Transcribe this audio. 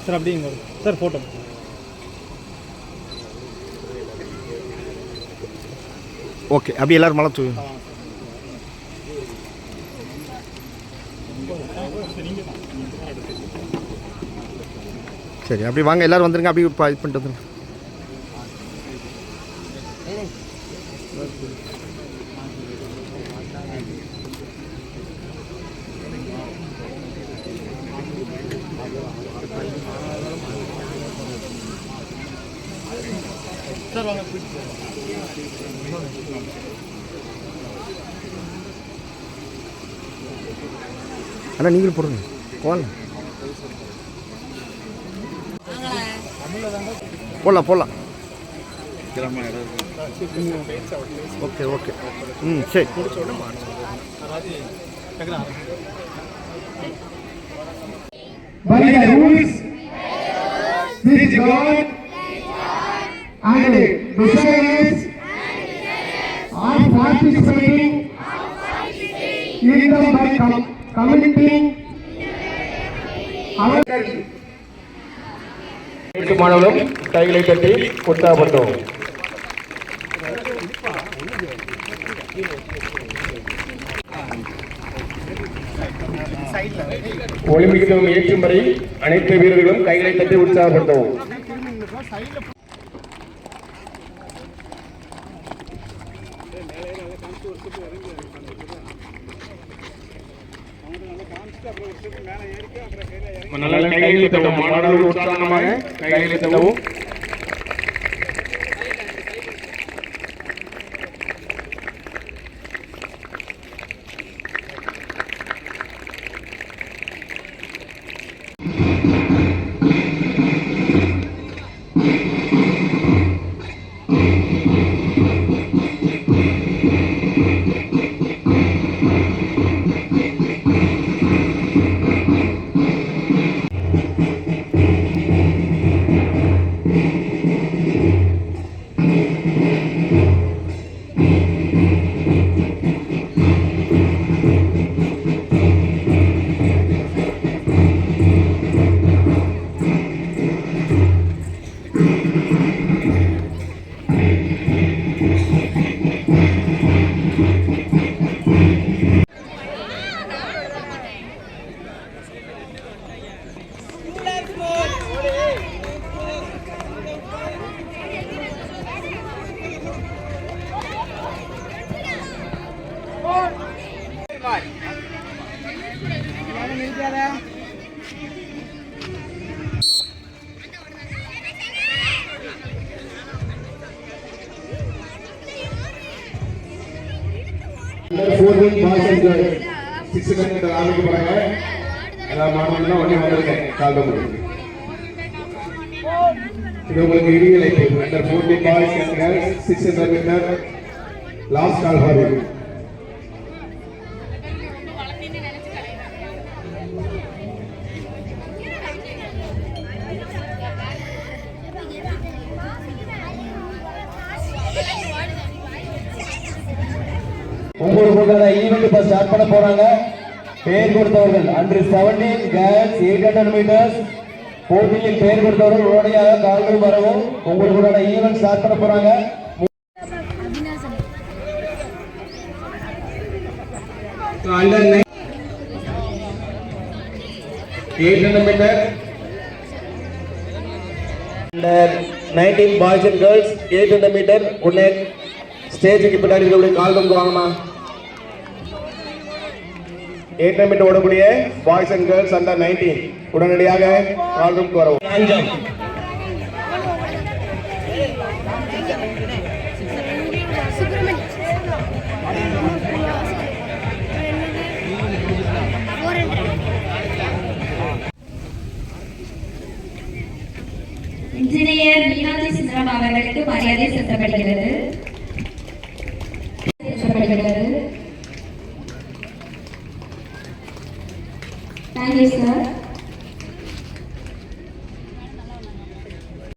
Sir அப்படிங்க sir photo okay அப்படி எல்லாரும் மலை தூவி சரி அப்படி வாங்க எல்லாரும் வந்துருங்க அப்படி இது பண்ணிட்டு வந்துருங்க. சார் வாங்க அண்ணா நீங்களும் போடுங்க. போகலாம் போடலாம் போடலாம். Okay okay. ம் சரி. By the rules which God. and desires are participating in the by com- committing our அனைத்து மாணவர்களும் கைகளை தட்டி உற்சாகப்படுத்தும் ஒலிம்பிக் தீபம் ஏற்றும் வரை அனைத்து வீரர்களும் கைகளை தட்டி உற்சாகப்படுத்தவும் நல்ல கைகளை தட்டவும் மாணவர்கள் உற்சாகமாக கைகளை தட்டவும் fourteen boys and girls six kilometre ஆரம்பிக்க போறாங்க எல்லா மாணவர்களும் வண்டி வந்திருக்கேன் கால்டம் இது உங்களுக்கு அழைப்பு under fourteen boys and girls six hundred metre last call for you உங்களுக்கு ஈவெண்ட் இப்ப ஸ்டார்ட் பண்ண போறாங்க. பேர் கொடுத்தவர்கள் அன்று seventeen girls eight hundred metres போட்டியில் பேர் கொடுத்தவர்கள் உடனடியாக கால்கள் வரவும் உங்களுக்கு ஈவெண்ட் ஸ்டார்ட் பண்ண போறாங்க. Under eight hundred metre under nineteen boys and girls eight hundred metre உடனே ஸ்டேஜுக்கு பின்னாடி இருக்கக்கூடிய கால் வந்து வாங்கம்மா. ஏற்றமிட்டு ஓடக்கூடிய boys and girls under nineteen உடனடியாக கால் வரவும். இன்ஜினியர் மீனாட்சி சுந்தரம் அவர்களுக்கு மரியாதை செலுத்தப்படுகிறது. செலுத்தப்படுகிறது. Thank you sir